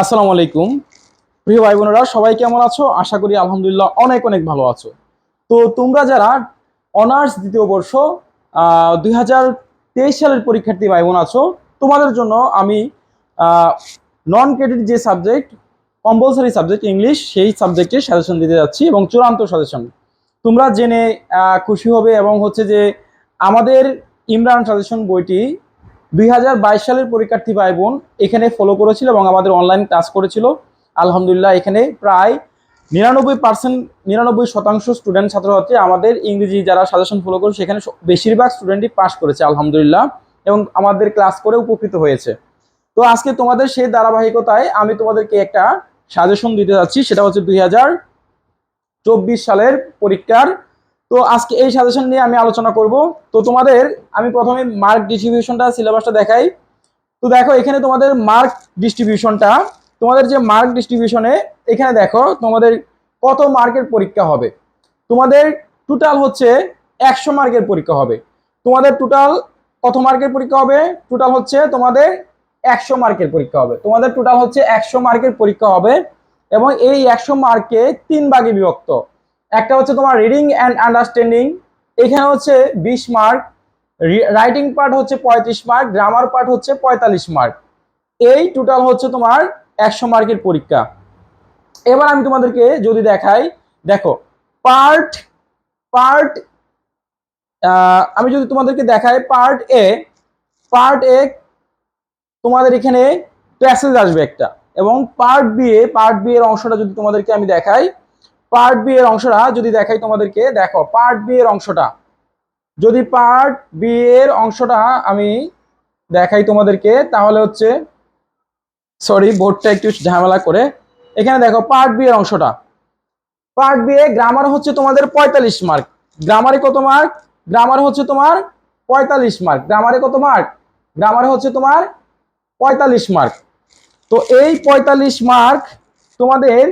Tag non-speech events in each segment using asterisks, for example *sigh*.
আসসালামু আলাইকুম। প্রিয় ভাই বোনেরা সবাই কেমন আছো? আশা করি আলহামদুলিল্লাহ অনেক অনেক ভালো আছো। তো তোমরা যারা অনার্স দ্বিতীয় বর্ষ দুই হাজার তেইশ সালের পরীক্ষার্থী ভাই বোন আছো, তোমাদের জন্য আমি নন ক্রেডিট যে সাবজেক্ট কম্পালসারি সাবজেক্ট ইংলিশ সেই সাবজেক্টে সাজেশন দিতে যাচ্ছি এবং চূড়ান্ত সাজেশন তোমরা জেনে খুশি হবে এবং হচ্ছে যে আমাদের ইমরান সাজেশন বইটি দুই হাজার বাইশ সালের পরীক্ষার্থী ভাই বোন এখানে ফলো করেছিল এবং আমাদের অনলাইন ক্লাস করেছিল। আলহামদুলিল্লাহ, এখানে প্রায় নিরানব্বই পার্সেন্ট নিরানব্বই শতাংশ স্টুডেন্ট ছাত্রছাত্রী আমাদের ইংরেজি যারা সাজেশন ফলো করে সেখানে বেশিরভাগ স্টুডেন্টই পাশ করেছে, আলহামদুলিল্লাহ, এবং আমাদের ক্লাস করে উপকৃত হয়েছে। তো আজকে তোমাদের সেই ধারাবাহিকতায় আমি তোমাদেরকে একটা সাজেশন দিতে যাচ্ছি, সেটা হচ্ছে দুই হাজার চব্বিশ সালের পরীক্ষার তো আজকে এই সাজেশন নিয়ে আমি আলোচনা করব। তো তোমাদের, আমি প্রথমে মার্ক ডিস্ট্রিবিউশনটা সিলেবাসটা দেখাই। তো দেখো, এখানে তোমাদের মার্ক ডিস্ট্রিবিউশনটা তোমাদের যে মার্ক ডিস্ট্রিবিউশনে এখানে দেখো, তোমাদের কত মার্কের পরীক্ষা হবে। তোমাদের টোটাল হচ্ছে একশো মার্কের পরীক্ষা হবে। তোমাদের টোটাল কত মার্কের পরীক্ষা হবে? টোটাল হচ্ছে তোমাদের একশো মার্কের পরীক্ষা হবে। তোমাদের টোটাল হচ্ছে একশো মার্কের পরীক্ষা হবে এবং এই একশো মার্কে তিন ভাগে বিভক্ত। একটা হচ্ছে তোমার রিডিং অ্যান্ড আন্ডারস্ট্যান্ডিং এখানে হচ্ছে বিশ মার্ক রাইটিং পার্ট হচ্ছে পঁয়ত্রিশ মার্ক গ্রামার পার্ট হচ্ছে পঁয়তাল্লিশ মার্ক এই টোটাল হচ্ছে তোমার একশো মার্কের পরীক্ষা। এবার আমি তোমাদেরকে যদি দেখাই, দেখো পার্ট পার্ট আমি যদি তোমাদেরকে দেখাই পার্ট এ পার্ট এ তোমাদের এখানে প্যাসেজ আসবে একটা। এবং পার্ট বি এ পার্ট বি এর অংশটা যদি তোমাদেরকে আমি দেখাই পার্ট বি এর অংশটা যদি দেখাই তোমাদেরকে, দেখো পার্ট বি এর অংশটা। যদি পার্ট বি এর অংশটা আমি দেখাই তোমাদেরকে, তাহলে হচ্ছে সরি বোর্ডটা একটু ঝামেলা করে। এখানে দেখো পার্ট বি এর অংশটা। পার্ট বি এ গ্রামার হচ্ছে তোমাদের পঁয়তাল্লিশ মার্ক গ্রামারে কত মার্ক গ্রামার হচ্ছে তোমার পঁয়তাল্লিশ মার্ক গ্রামারে কত মার্ক গ্রামারে হচ্ছে তোমার পঁয়তাল্লিশ মার্ক তো এই পঁয়তাল্লিশ মার্ক তোমাদের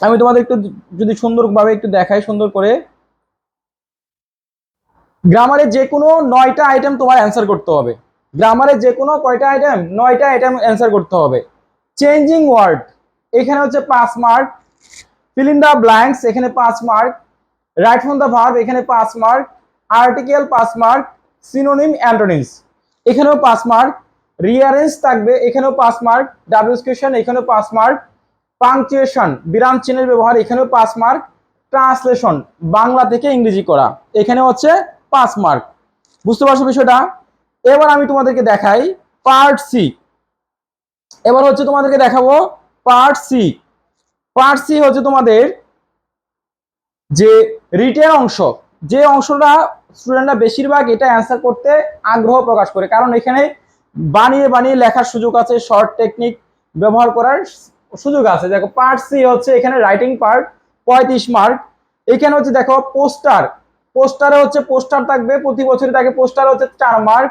আমি তোমাদের একটু যদি সুন্দরভাবে একটু দেখাই, সুন্দর করে। গ্রামারে যে কোনো নয়টা আইটেম তোমার অ্যান্সার করতে হবে। গ্রামারে যে কোনো কয়টা আইটেম নয়টা আইটেম অ্যান্সার করতে হবে। চেঞ্জিং ওয়ার্ড এখানে হচ্ছে পাঁচ মার্ক ফিল দ্য ব্ল্যাঙ্কস এখানে পাঁচ mark right from the verb এখানে পাঁচ মার্ক আর্টিকেল পাঁচ মার্ক সিনোনিম অ্যান্টোনিমস এখানেও পাঁচ মার্ক রিয়ারেঞ্জ থাকবে, এখানেও পাঁচ মার্ক ডাব্লিউসকেশন এখানেও পাঁচ মার্ক পাংচুয়েশন বিরাম চিহ্নের ব্যবহার, এখানেও পাঁচ মার্ক ট্রান্সলেশন বাংলা থেকে ইংরেজি করা। এখানে হচ্ছে পাঁচ মার্ক বুঝতে পারছ বিষয়টা? এবার আমি তোমাদেরকে দেখাই পার্ট সি এবার হচ্ছে তোমাদেরকে দেখাবো পার্ট সি পার্ট সি হচ্ছে তোমাদের যে রিটেন অংশ। যে অংশটা স্টুডেন্টরা বেশিরভাগ এটা অ্যান্সার করতে আগ্রহ প্রকাশ করে। কারণ এখানে বানিয়ে বানিয়ে লেখার সুযোগ আছে শর্ট টেকনিক ব্যবহার করার সুযোগ আছে। দেখো পার্ট সি হচ্ছে এখানে রাইটিং পার্ট পঁয়ত্রিশ মার্ক এখানে হচ্ছে দেখো পোস্টার পোস্টারে হচ্ছে পোস্টার থাকবে, প্রতি বছরই থাকে পোস্টার হচ্ছে চার মার্ক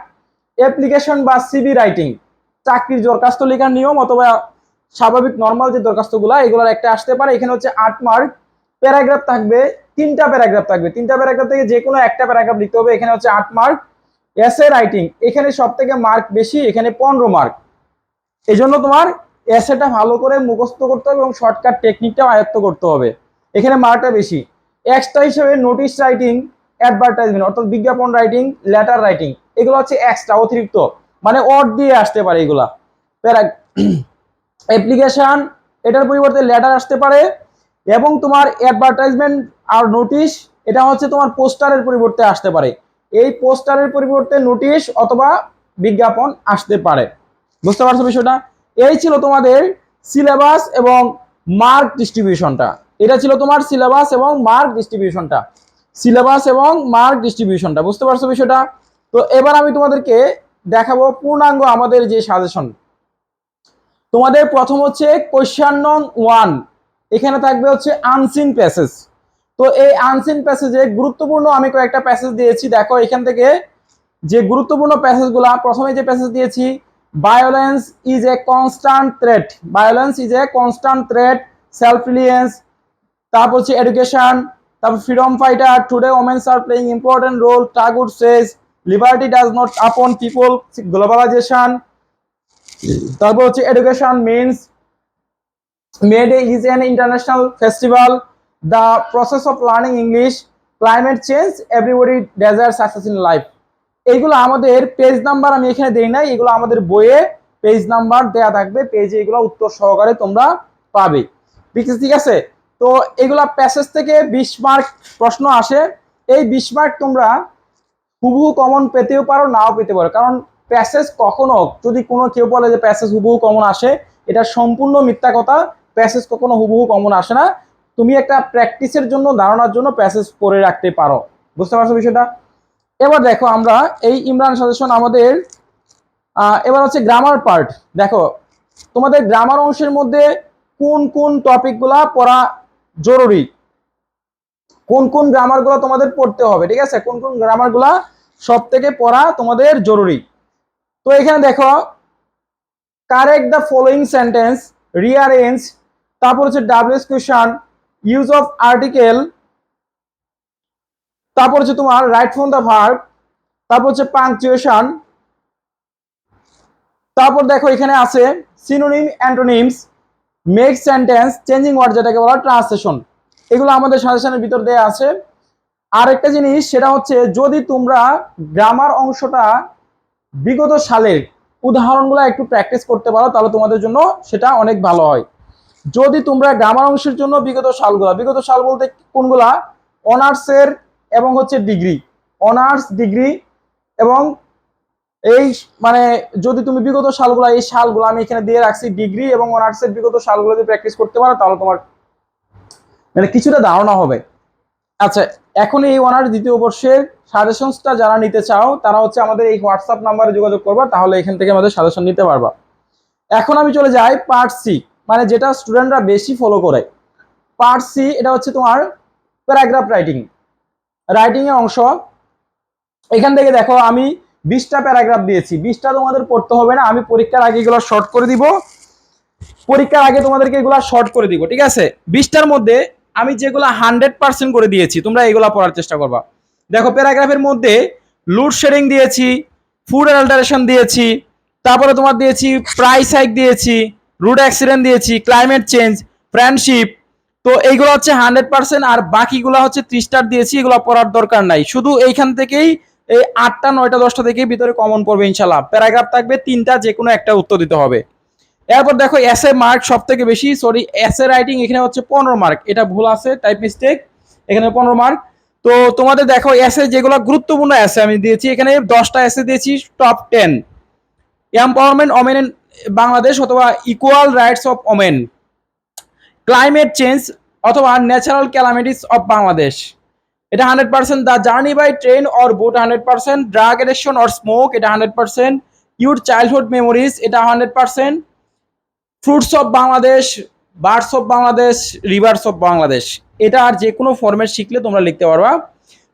অ্যাপ্লিকেশন বা সিবি রাইটিং চাকরির দরখাস্ত লেখার নিয়ম অথবা স্বাভাবিক নর্মাল যে দরখাস্তগুলো, এগুলোর একটা আসতে পারে। এখানে হচ্ছে আট মার্ক প্যারাগ্রাফ থাকবে, তিনটা প্যারাগ্রাফ থাকবে। তিনটা প্যারাগ্রাফ থেকে যে কোনো একটা প্যারাগ্রাফ লিখতে হবে, এখানে হচ্ছে আট মার্ক এসে রাইটিং এখানে সব থেকে মার্ক বেশি, এখানে পনেরো মার্ক এই জন্য তোমার এসেটা ভালো করে মুখস্থ করতে হবে এবং শর্টকাট টেকনিকটাও আয়ত্ত করতে হবে। এখানে মার্কটা বেশি। এক্সট্রা হিসেবে নোটিশ রাইটিং অ্যাডভার্টাইজমেন্ট অর্থাৎ বিজ্ঞাপন রাইটিং লেটার রাইটিং এগুলো হচ্ছে এক্সট্রা অতিরিক্ত। মানে অড দিয়ে আসতে পারে এগুলা। প্যারা অ্যাপ্লিকেশন এটার পরিবর্তে লেটার আসতে পারে এবং তোমার অ্যাডভার্টাইজমেন্ট আর নোটিশ এটা হচ্ছে তোমার পোস্টারের পরিবর্তে আসতে পারে। এই পোস্টারের পরিবর্তে নোটিশ অথবা বিজ্ঞাপন আসতে পারে। বুঝতে পারছ বিষয়টা? এই ছিল তোমাদের সিলেবাস এবং মার্ক ডিস্ট্রিবিউশনটা এটা ছিল তোমার সিলেবাস এবং মার্ক ডিস্ট্রিবিউশনটা সিলেবাস এবং মার্ক ডিস্ট্রিবিউশনটা বুঝতে পারছ বিষয়টা? তো এবার আমি তোমাদেরকে দেখাবো পূর্ণাঙ্গ আমাদের যে সাজেশন তোমাদের প্রথম হচ্ছে কোয়েশ্চান নং ওয়ান এখানে থাকবে হচ্ছে আনসিন প্যাসেজ তো এই আনসিন প্যাসেজে গুরুত্বপূর্ণ আমি কয়েকটা প্যাসেজ দিয়েছি। দেখো এখান থেকে যে গুরুত্বপূর্ণ প্যাসেজগুলো প্রথমে যে প্যাসেজ দিয়েছি violence is a constant threat violence is a constant threat self reliance তারপর হচ্ছে এডুকেশন তারপর freedom fighter today women's are playing important role টাগুড says liberty does not upon people globalization তারপর হচ্ছে education means made is an international festival the process of learning English climate change everybody desire success in life এইগুলো আমাদের page number আমি এখানে দেই নাই, এগুলো আমাদের বইয়ে পেজ নাম্বার দেয়া থাকবে পেজে এগুলো উত্তর সহকারে তোমরা পাবে। ঠিক আছে? তো এগুলা প্যাসেজ থেকে বিশ মার্ক প্রশ্ন আসে। এই বিশ মার্ক তোমরা হুবহু কমন পেতেও পারো, নাও পেতে পারো। কারণ প্যাসেজ কখনো, যদি কোনো কেউ বলে যে প্যাসেজ হুবহু কমন আসে, এটা সম্পূর্ণ মিথ্যা কথা। প্যাসেজ কখনো হুবহু কমন আসে না। তুমি একটা প্র্যাকটিসের জন্য, ধারণার জন্য প্যাসেজ করে রাখতে পারো। বুঝতে পারছ বিষয়টা? এবার দেখো আমরা এই ইমরান সাজেশন আমাদের এবার হচ্ছে গ্রামার পার্ট দেখো, তোমাদের গ্রামার অংশের মধ্যে কোন কোন টপিকগুলা পড়া জরুরি? কোন কোন গ্রামারগুলো তোমাদের পড়তে হবে, ঠিক আছে? কোন কোন গ্রামারগুলা সব থেকে পড়া তোমাদের জরুরি? তো এখানে দেখো correct the following sentence rearrange তারপর হচ্ছে WS question use of article তারপর হচ্ছে তোমার রাইট ফ্রম দ্য ভার্ব তারপর হচ্ছে পাংচুয়েশন তারপর দেখো এখানে আছে synonym antonyms make sentence changing word যেটাকে বলা ট্রান্সলেশন এগুলো আমাদের সাজেশনের ভিতর দেয়া আছে। আরেকটা জিনিস সেটা হচ্ছে যদি তোমরা গ্রামার অংশটা বিগত সালের উদাহরণগুলো একটু প্র্যাকটিস করতে পারো, তাহলে তোমাদের জন্য সেটা অনেক ভালো হয়। যদি তোমরা গ্রামার অংশের জন্য বিগত সালগুলা, বিগত সাল বলতে কোনগুলা? অনার্সের এবং হচ্ছে ডিগ্রি, অনার্স ডিগ্রি এবং এই মানে যদি তুমি বিগত সালগুলা, এই সালগুলো আমি এখানে দিয়ে রাখছি ডিগ্রি এবং অনার্সের বিগত সালগুলো যদি প্র্যাকটিস করতে পারো, তাহলে তোমার মানে কিছুটা ধারণা হবে। আচ্ছা এখন এই অনার্স দ্বিতীয় বর্ষের সাজেশনসটা যারা নিতে চাও, তারা হচ্ছে আমাদের এই হোয়াটসঅ্যাপ নাম্বারে যোগাযোগ করবা, তাহলে এখান থেকে আমাদের সাজেশন নিতে পারবা। এখন আমি চলে যাই পার্ট সি মানে যেটা স্টুডেন্টরা বেশি ফলো করে। পার্ট সি, এটা হচ্ছে তোমার প্যারাগ্রাফ রাইটিং। রাইটিং এর অংশ। এখান থেকে দেখো, আমি বিশটা প্যারাগ্রাফ দিয়েছি। বিশটা তোমাদের পড়তে হবে না, আমি পরীক্ষার আগে এগুলো শর্ট করে দিব। পরীক্ষার আগে তোমাদেরকে এগুলো শর্ট করে দিব, ঠিক আছে? বিশটার মধ্যে আমি যেগুলো হান্ড্রেড পার্সেন্ট করে দিয়েছি, তোমরা এগুলো পড়ার চেষ্টা করবা। দেখো প্যারাগ্রাফের মধ্যে লুড শেডিং দিয়েছি ফুড অ্যাল্টারেশন দিয়েছি, তারপরে তোমার দিয়েছি প্রাইস হাইক দিয়েছি রুড অ্যাক্সিডেন্ট দিয়েছি ক্লাইমেট চেঞ্জ ফ্রেন্ডশিপ তো এইগুলো হচ্ছে হান্ড্রেড পার্সেন্ট আর বাকিগুলো হচ্ছে ত্রিশ স্টার দিয়েছি, এগুলো পড়ার দরকার নাই। শুধু এইখান থেকেই এই আটটা, নয়টা, দশটা থেকেই ভিতরে কমন পড়বে ইনশাল্লাহ প্যারাগ্রাফ থাকবে তিনটা যে কোনো একটা উত্তর দিতে হবে। এরপর দেখো এসে মার্ক সব থেকে বেশি সরি এস এ রাইটিং এখানে হচ্ছে পনেরো মার্ক এটা ভুল আছে টাইপ মিস্টেক এখানে পনেরো মার্ক তো তোমাদের দেখো এসে যেগুলো গুরুত্বপূর্ণ এসে আমি দিয়েছি, এখানে দশটা এসে দিয়েছি top ten empowerment women Bangladesh অথবা equal rights of women climate change অথবা ন্যাচারাল ক্যালামিটিস অফ বাংলাদেশ। এটা hundred percent the journey by train or boat hundred percent. Drug addiction or smoke, এটা hundred percent. Your childhood memories, এটা hundred percent. Fruits of Bangladesh, birds of Bangladesh, rivers of Bangladesh. এটা আর যে কোনো format শিখলে তোমরা লিখতে পারবা।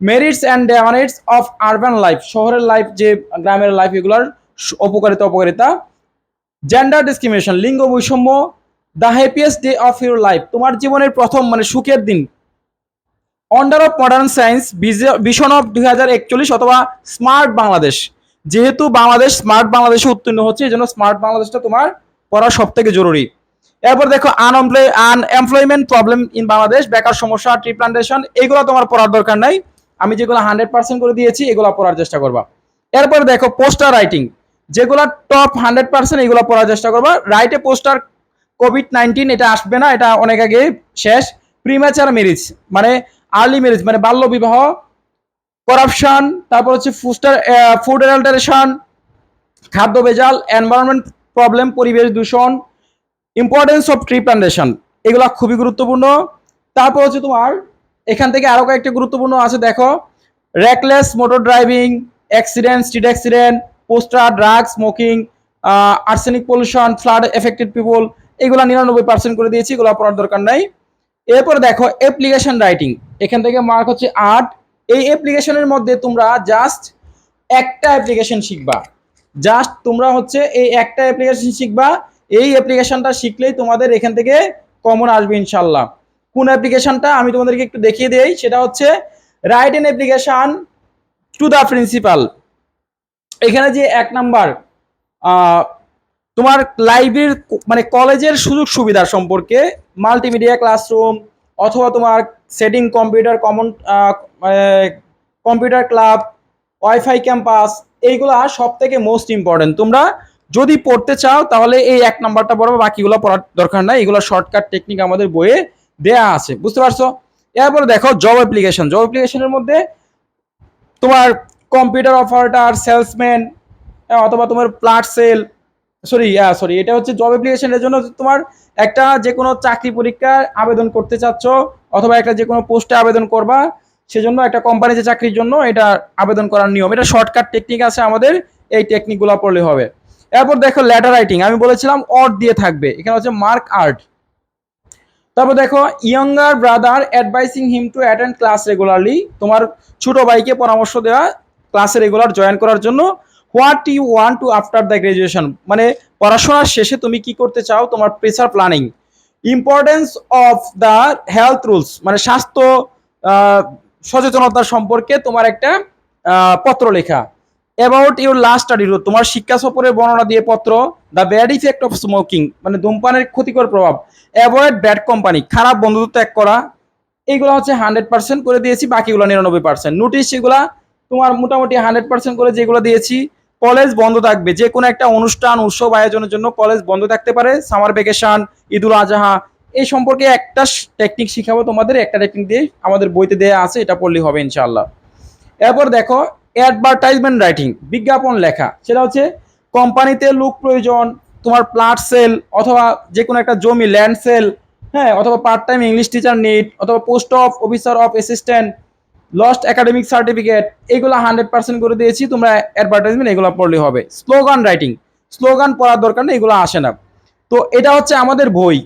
Merits and demerits of urban life, শহরের লাইফ যে গ্রামের লাইফ এগুলোর অপকারিতা অপকারিতা জেন্ডার ডিসক্রিমিনেশন, লিঙ্গ বৈষম্য the happiest day of your life তোমার জীবনের প্রথম মানে সুখের দিন। Wonder of modern science vision of দুই হাজার একচল্লিশ অথবা স্মার্ট বাংলাদেশ। যেহেতু বাংলাদেশ স্মার্ট বাংলাদেশে উত্তীর্ণ হচ্ছে, এই জন্য স্মার্ট বাংলাদেশটা তোমার পড়া সব থেকে জরুরি। এরপর দেখো unemploy unemployment problem in Bangladesh, বেকার সমস্যা ট্রি প্লান্টেশন এগুলো তোমার পড়ার দরকার নাই। আমি যেগুলো হান্ড্রেড পার্সেন্ট করে দিয়েছি, এগুলো পড়ার চেষ্টা করবা। এরপর দেখো পোস্টার রাইটিং যেগুলো টপ হান্ড্রেড পার্সেন্ট এগুলো পড়ার চেষ্টা করবা। রাইটে পোস্টার কোভিড নাইন্টিন এটা আসবে না, এটা অনেক আগে শেষ। প্রিম্যাচার ম্যারেজ মানে আর্লি ম্যারেজ মানে বাল্য বিবাহ করাপশন তারপর হচ্ছে ফুস্টার ফুড অ্যাডাল্টারেশন খাদ্য ভেজাল এনভায়রনমেন্ট প্রবলেম পরিবেশ দূষণ ইম্পর্টেন্স অফ ট্রি প্লান্টেশন এগুলো খুবই গুরুত্বপূর্ণ। তারপর হচ্ছে তোমার, এখান থেকে আরও কয়েকটা গুরুত্বপূর্ণ আছে, দেখো। Reckless motor driving accident street accident poster drug smoking arsenic pollution flood affected people এগুলো নিরানব্বই পার্সেন্ট করে দিয়েছি, এগুলো পড়ার দরকার নাই। এরপর দেখো অ্যাপ্লিকেশন রাইটিং এখান থেকে মার্ক হচ্ছে আট। এই অ্যাপ্লিকেশনের মধ্যে তোমরা জাস্ট একটা অ্যাপ্লিকেশন শিখবা। জাস্ট তোমরা হচ্ছে এই একটা অ্যাপ্লিকেশন শিখবা। এই অ্যাপ্লিকেশনটা শিখলেই তোমাদের এখান থেকে কমন আসবে ইনশাল্লাহ কোন অ্যাপ্লিকেশনটা আমি তোমাদেরকে একটু দেখিয়ে দেই, সেটা হচ্ছে write an application to the principal এখানে যে এক নাম্বার তোমার লাইব্রেরির মানে কলেজের সুযোগ সুবিধা সম্পর্কে মাল্টিমিডিয়া ক্লাসরুম অথবা তোমার setting computer common computer club wifi campus এইগুলা সব থেকে মোস্ট ইম্পর্টেন্ট তোমরা যদি পড়তে চাও, তাহলে এই এক নাম্বারটা পড়বে বাকিগুলো পড়ার দরকার নাই। এগুলো শর্টকাট টেকনিক আমাদের বইয়ে দেয়া আছে। বুঝতে পারছ? এরপরে দেখো জব অ্যাপ্লিকেশন জব অ্যাপ্লিকেশনের মধ্যে তোমার কম্পিউটার অপারেটর সেলসম্যান অথবা তোমার প্লাট সেল সরি সরি এটা হচ্ছে জব অ্যাপ্লিকেশনের জন্য তোমার একটা যে কোনো চাকরি পরীক্ষার আবেদন করতে চাচ্ছ অথবা একটা যে কোনো পোস্টে আবেদন করবা, সেজন্য একটা কোম্পানিতে চাকরির জন্য এটা আবেদন করার নিয়ম। এটা শর্টকাট টেকনিক আছে আমাদের, এই টেকনিকগুলো পড়লে হবে। এরপর দেখো লেটার রাইটিং আমি বলেছিলাম অর্ড দিয়ে থাকবে, এখানে হচ্ছে মার্ক আর্ট তারপর দেখো younger brother advising him to attend class regularly তোমার ছোট ভাইকে পরামর্শ দেওয়া ক্লাসে রেগুলার জয়েন করার জন্য। What you want to after the graduation মানে পড়াশোনার শেষে তুমি কি করতে চাও? তোমার pressure planning importance of the health rules মানে স্বাস্থ্য সচেতনতা সম্পর্কে তোমার একটা পত্র লেখা। About your last study route তোমার শিক্ষা সফরের বর্ণনা দিয়ে পত্র। The bad effect of smoking মানে ধূমপানের ক্ষতিকর প্রভাব। অ্যাভয়েড ব্যাড কোম্পানি খারাপ বন্ধুত্ব ত্যাগ করা। এইগুলো হচ্ছে হান্ড্রেড পার্সেন্ট করে দিয়েছি, বাকিগুলো নিরানব্বই পার্সেন্ট নোটিশ এগুলা তোমার মোটামুটি হান্ড্রেড পার্সেন্ট করে যেগুলো দিয়েছি কলেজ বন্ধ থাকবে। যে কোনো একটা অনুষ্ঠান, উৎসব, আয়োজনের জন্য কলেজ বন্ধ থাকতে পারে। সামার ভ্যাকেশন, ঈদুল আজহা, এই সম্পর্কে একটা টেকনিক শিখাবো তোমাদের, একটা টেকনিক দিয়ে আমাদের বইতে দেওয়া আছে, এটা পড়লেই হবে ইনশাআল্লাহ। এরপর দেখো অ্যাডভার্টাইজমেন্ট রাইটিং বিজ্ঞাপন লেখা। সেটা হচ্ছে কোম্পানিতে লোক প্রয়োজন, তোমার প্লাট সেল অথবা যে কোনো একটা জমি ল্যান্ড সেল হ্যাঁ অথবা part time English teacher need অথবা post of officer of assistant lost academic certificate এগুলো হান্ড্রেড পার্সেন্ট করে দিয়েছি, তোমরা অ্যাডভার্টাইজমেন্ট এগুলো পড়লে হবে। স্লোগান রাইটিং স্লোগান পড়ার দরকার নেই, এগুলো আসে না। তো এটা হচ্ছে আমাদের বই।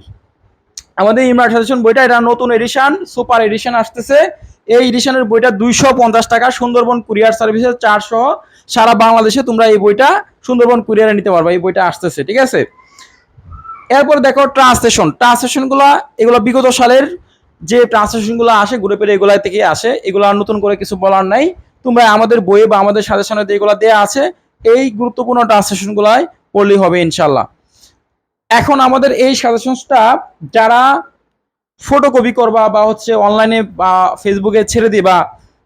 আমাদের ইমরান বইটা, এটা নতুন এডিশন সুপার এডিশন আসতেছে। এই এডিশনের বইটা দুইশো পঞ্চাশ টাকা, সুন্দরবন কুরিয়ার সার্ভিসের চারশো। সারা বাংলাদেশে তোমরা এই বইটা সুন্দরবন কুরিয়ারে নিতে পারবে, এই বইটা আসতেছে, ঠিক আছে? এরপর দেখো ট্রান্সলেশন ট্রান্সলেশনগুলো এগুলো বিগত সালের যে ট্রান্সলেশনগুলো আসে গ্রুপের এগুলা থেকে আসে। এগুলো আর নতুন করে কিছু বলার নাই। তোমরা আমাদের বইয়ে বা আমাদের সাজেশনে এগুলো দেওয়া আছে, এই গুরুত্বপূর্ণ ট্রান্সলেশনগুলাই পড়লেই হবে ইনশাল্লাহ এখন আমাদের এই সাজেশনসটা যারা ফটোকপি করবা বা হচ্ছে অনলাইনে বা ফেসবুকে ছেড়ে দিবা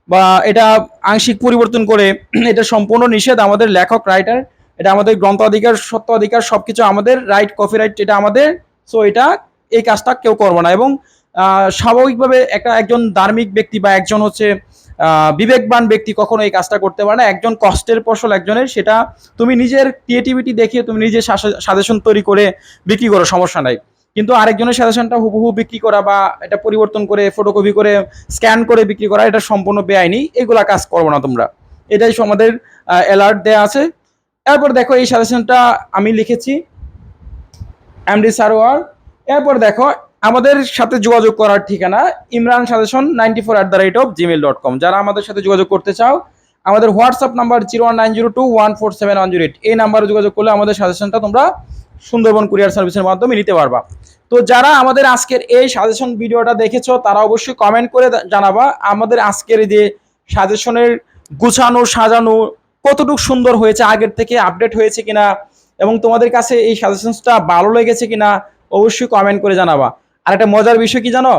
বা এটা আংশিক পরিবর্তন করে, *clears throat* এটা সম্পূর্ণ নিষেধ আমাদের লেখক রাইটার এটা আমাদের গ্রন্থাধিকার সত্ত্বাধিকার সবকিছু আমাদের রাইট কপিরাইট এটা আমাদের সো এটা এই কাজটা কেউ করব না। এবং স্বাভাবিকভাবে একটা একজন ধার্মিক ব্যক্তি বা একজন হচ্ছে বিবেকবান ব্যক্তি কখনো এই কাজটা করতে পারে না। একজন কষ্টের ফসল একজনের, সেটা তুমি নিজের ক্রিয়েটিভিটি দেখিয়ে তুমি নিজে সাজেশন তৈরি করে বিক্রি করো, সমস্যা নাই। কিন্তু আরেকজনের সাজেশনটা হুবহু বিক্রি করা বা এটা পরিবর্তন করে ফটোকপি করে স্ক্যান করে বিক্রি করা, এটা সম্পূর্ণ বেআইনি, এগুলা কাজ করব না তোমরা। এটাই আমাদের অ্যালার্ট দেয়া আছে। এরপর দেখো এই সাজেশনটা আমি লিখেছি, এমডি সারোয়ার। এরপর দেখো আমাদের সাথে যোগাযোগ করার ঠিকানা Imran suggestion ninety four at the rate of Gmail dot com যারা আমাদের সাথে যোগাযোগ করতে চাও, আমাদের WhatsApp number zero one nine zero two one four seven one zero eight এই নাম্বারে যোগাযোগ করলে আমাদের সাজেশনটা তোমরা সুন্দরবন কুরিয়ার সার্ভিসের মাধ্যমে নিতে পারবা। তো যারা আমাদের আজকের এই সাজেশন ভিডিওটা দেখেছ, তারা অবশ্যই কমেন্ট করে জানাবা আমাদের আজকের যে সাজেশনের গুছানো, সাজানো, কতটুকু সুন্দর হয়েছে, আগের থেকে আপডেট হয়েছে কিনা, এবং তোমাদের কাছে এই সাজেশনসটা ভালো লেগেছে কিনা, অবশ্যই কমেন্ট করে জানাবা। আর একটা মজার বিষয় কি জানো?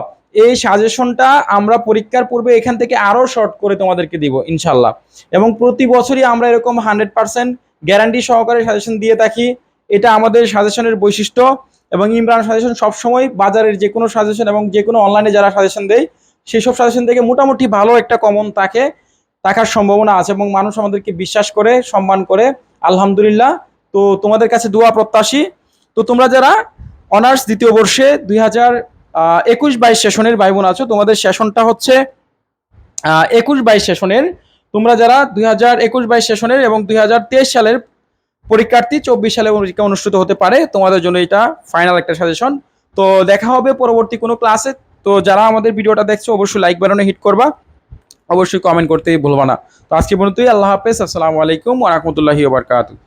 এই সাজেশনটা আমরা পরীক্ষার পূর্বে এখান থেকে আরও শর্ট করে তোমাদেরকে দিব ইনশাল্লাহ এবং প্রতি বছরই আমরা এরকম হান্ড্রেড পার্সেন্ট গ্যারান্টি সহকারে সাজেশন দিয়ে থাকি। এটা আমাদের সাজেশনের বৈশিষ্ট্য এবং ইমরান সাজেশন সবসময় বাজারের যে কোনো সাজেশন এবং যে কোনো অনলাইনে যারা সাজেশন দেয়, সেসব সাজেশন থেকে মোটামুটি ভালো একটা কমন থাকে, থাকার সম্ভাবনা আছে এবং মানুষ আমাদেরকে বিশ্বাস করে, সম্মান করে, আলহামদুলিল্লাহ। তো তোমাদের কাছে দোয়া প্রত্যাশী। তো তোমরা যারা অনার্স দ্বিতীয় বর্ষে দুই হাজার একুশ বাইশ সেশনের ভাই বোন আছো। তোমাদের সেশনটা হচ্ছে একুশ বাইশ সেশনের। তোমরা যারা দুই হাজার একুশ বাইশ সেশনের এবং দুই হাজার তেইশ সালের পরীক্ষার্থী, চব্বিশ সালে পরীক্ষা অনুষ্ঠিত হতে পারে, তোমাদের জন্য এটা ফাইনাল একটা সাজেশন তো দেখা হবে পরবর্তী কোনো ক্লাসে তো যারা আমাদের ভিডিওটা দেখছ, অবশ্যই লাইক বাটনে হিট করবা। অবশ্যই কমেন্ট করতে ভুলবা না। তো আজকে পর্যন্তই, আল্লাহ হাফেজ, আসসালামু আলাইকুম ওয়া রাহমাতুল্লাহি ওয়া বারাকাতুহু।